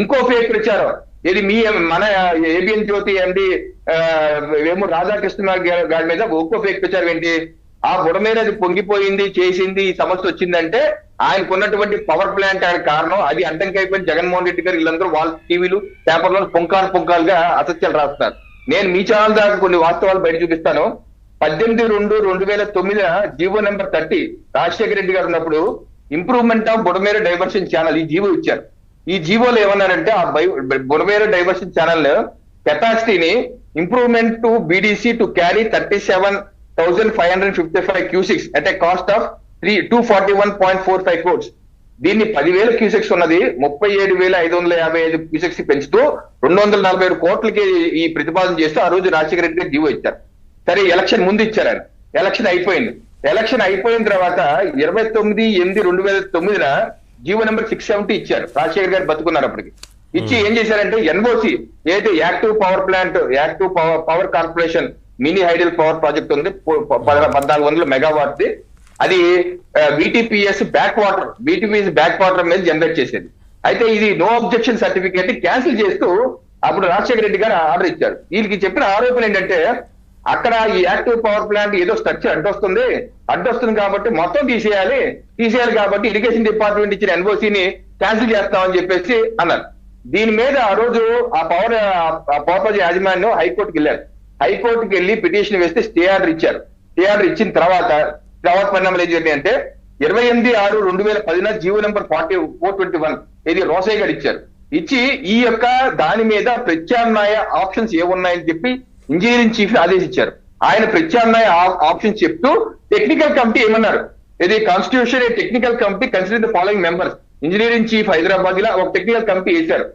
ఇంకో ఫేక్ ప్రచారం ఇది మీ మన ఏబిఎన్ జ్యోతి ఎండి ఏమో రాధాకృష్ణ గారి మీద ఒక్కో ఫేక్ ప్రచారం ఏంటి? ఆ బుడ మీద అది పొంగిపోయింది చేసింది ఈ సమస్య వచ్చిందంటే ఆయనకున్నటువంటి పవర్ ప్లాంట్ ఆయన కారణం. అది అడ్డంకైపోయిన అయిపోయిన జగన్మోహన్ రెడ్డి గారు వీళ్ళందరూ వాళ్ళ టీవీలు పేపర్లో పొంకాలు పొంకాలుగా అసత్యాలు రాస్తున్నారు. నేను మీ ఛానల్ దాకా కొన్ని వాస్తవాలు బయట చూపిస్తాను. పద్దెనిమిది రెండు రెండు వేల తొమ్మిది GO number thirty Rajasekhara Reddy గారు ఉన్నప్పుడు improvement of Budameru diversion channel ఈ జీవో ఇచ్చారు. ఈ జీవోలు ఏమన్నారంటే ఆ బై డైవర్షన్ ఛానల్ కెపాసిటీని improvement to BDC to carry thirty seven thousand five hundred fifty five cusecs at a cost of three two forty one point four five crores దీన్ని పదివేల cusecs ఉన్నది ముప్పై ఏడు వేల ఐదు వందల యాభై ఐదు క్యూసెక్స్ పెంచుతూ రెండు వందల నలభై ఏడు కోట్లకి ఈ ప్రతిపాదన చేస్తూ ఆ రోజు రాజశేఖర రెడ్డి గారు జీవో ఇచ్చారు. సరే ఎలక్షన్ ముందు ఇచ్చారు ఆయన ఎలక్షన్ అయిపోయింది. ఎలక్షన్ అయిపోయిన తర్వాత ఇరవై తొమ్మిది ఎనిమిది రెండు వేల తొమ్మిదిన జీవో నెంబర్ సిక్స్ సెవెంటీ ఇచ్చారు. రాజశేఖర్ గారు బతుకున్నారు అప్పటికి. ఇచ్చి ఏం చేశారంటే ఎన్ఓసి ఏదైతే active power plant active power power corporation mini hydel power project ఉంది పద్నాలుగు వందల మెగావాట్ ది అది VTPS back water VTPS back water మీద జనరేట్ చేసేది. అయితే ఇది నో అబ్జెక్షన్ సర్టిఫికేట్ క్యాన్సిల్ చేస్తూ అప్పుడు రాజశేఖర రెడ్డి గారు ఆర్డర్ ఇచ్చారు. వీళ్ళకి చెప్పిన ఆరోపణ ఏంటంటే అక్కడ ఈ యాక్టివ్ పవర్ ప్లాంట్ ఏదో స్ట్రక్చర్ అడ్డొస్తుంది అడ్డొస్తుంది కాబట్టి మొత్తం తీసేయాలి. తీసేయాలి కాబట్టి ఇరిగేషన్ డిపార్ట్మెంట్ ఇచ్చిన ఎన్ఓసిని క్యాన్సిల్ చేస్తామని చెప్పేసి అన్నారు. దీని మీద ఆ రోజు ఆ పవర్ పవర్ ప్రాజెక్ట్ యాజమాన్యం హైకోర్టుకి వెళ్ళారు. హైకోర్టుకి వెళ్ళి పిటిషన్ వేస్తే స్టే ఆర్డర్ ఇచ్చారు. స్టే ఆర్డర్ ఇచ్చిన తర్వాత తర్వాత పరిణామాలు ఏం జరిగింది అంటే ఇరవై ఎనిమిది ఆరు రెండు వేల పదిన GO number forty four twenty one ఇది రోసయ్య గారు ఇచ్చారు. ఇచ్చి ఈ యొక్క దాని మీద ప్రత్యామ్నాయ ఆప్షన్స్ ఏమున్నాయని చెప్పి ఇంజనీరింగ్ చీఫ్ ఆదేశించారు. ఆయన ప్రత్యామ్నాయ ఆప్షన్ చెప్తూ టెక్నికల్ కమిటీ ఏమన్నారు? ఇది constitution technical committee consider the following members engineering chief Hyderabad ఇలా ఒక టెక్నికల్ కమిటీ వేశారు.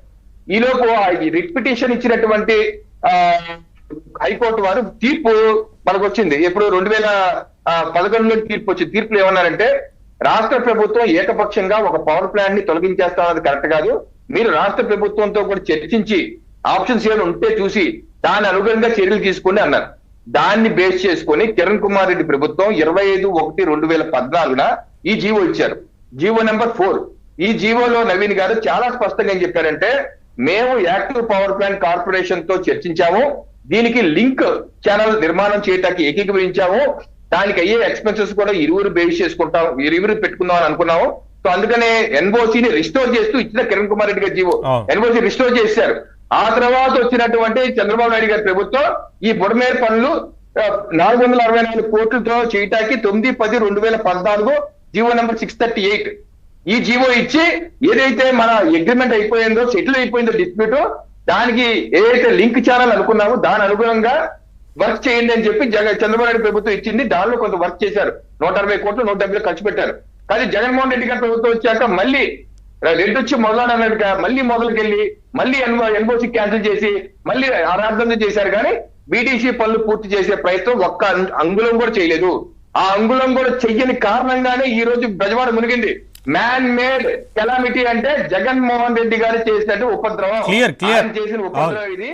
ఈలోపు ఆ రిట్ పిటిషన్ ఇచ్చినటువంటి ఆ, హైకోర్టు వారు తీర్పు మనకు వచ్చింది ఎప్పుడు రెండు వేల పదకొండులో తీర్పు వచ్చింది. తీర్పులు ఏమన్నారంటే రాష్ట్ర ప్రభుత్వం ఏకపక్షంగా ఒక పవర్ ప్లాంట్ని తొలగించేస్తామన్నది కరెక్ట్ కాదు. మీరు రాష్ట్ర ప్రభుత్వంతో కూడా చర్చించి ఆప్షన్స్ ఏమైనా ఉంటే చూసి దాని అనుగుణంగా చర్యలు తీసుకోండి అన్నారు. దాన్ని బేస్ చేసుకొని కిరణ్ కుమార్ రెడ్డి ప్రభుత్వం ఇరవై ఐదు ఒకటి రెండు వేల పద్నాలుగున ఈ జీవో ఇచ్చారు. జీవో నెంబర్ ఫోర్ ఈ జీవోలో నవీన్ గారు చాలా స్పష్టంగా ఏం చెప్పారంటే మేము యాక్టివ్ పవర్ ప్లాంట్ కార్పొరేషన్తో చర్చించాము. దీనికి లింక్ ఛానల్ నిర్మాణం చేయడానికి ఏకీకరించాము దానికి అయ్యే ఎక్స్పెన్సెస్ కూడా ఇరువురు బేస్ చేసుకుంటాం ఇరువురు పెట్టుకుందాం అని అనుకున్నాము. సో అందుకనే ఎన్ఓసి ని రిస్టోర్ చేస్తూ ఇచ్చిన కిరణ్ కుమార్ రెడ్డి గారి జీవో. ఎన్ఓసి రిస్టోర్ చేశారు. ఆ తర్వాత వచ్చినటువంటి చంద్రబాబు నాయుడు గారి ప్రభుత్వం ఈ బుడమేరు పనులు నాలుగు వందల అరవై నాలుగు కోట్లతో చేయటానికి తొమ్మిది పది రెండు వేల పద్నాలుగు GO number six thirty eight. ఈ జీవో ఇచ్చి ఏదైతే మన అగ్రిమెంట్ అయిపోయిందో సెటిల్ అయిపోయిందో డిస్ప్యూట్ దానికి ఏదైతే లింక్ ఛానల్ అనుకున్నామో దాని అనుగుణంగా వర్క్ చేయండి అని చెప్పి జగన్ చంద్రబాబు నాయుడు ప్రభుత్వం ఇచ్చింది. దానిలో కొంత వర్క్ చేశారు. నూట అరవై కోట్లు నూట డెబ్బై ఖర్చు పెట్టారు. కానీ జగన్మోహన్ రెడ్డి గారి ప్రభుత్వం వచ్చాక మళ్ళీ రెడ్డి వచ్చి మొదలన్నట్టుగా మళ్ళీ మొదలుకెళ్ళి మళ్ళీ ఎన్ఓ ఎన్ఓసి క్యాన్సిల్ చేసి మళ్ళీ అరార్థం చేశారు కానీ బీటీసీ పనులు పూర్తి చేసే ప్రయత్నం ఒక్క అంగుళం కూడా చేయలేదు. ఆ అంగుళం కూడా చెయ్యని కారణంగానే ఈ రోజు బెజవాడ మునిగింది. మ్యాన్ మేడ్ కెలామిటీ అంటే జగన్మోహన్ రెడ్డి గారు చేసినట్టు ఉపద్రవం. చేసిన ఉపద్రవం ఇది.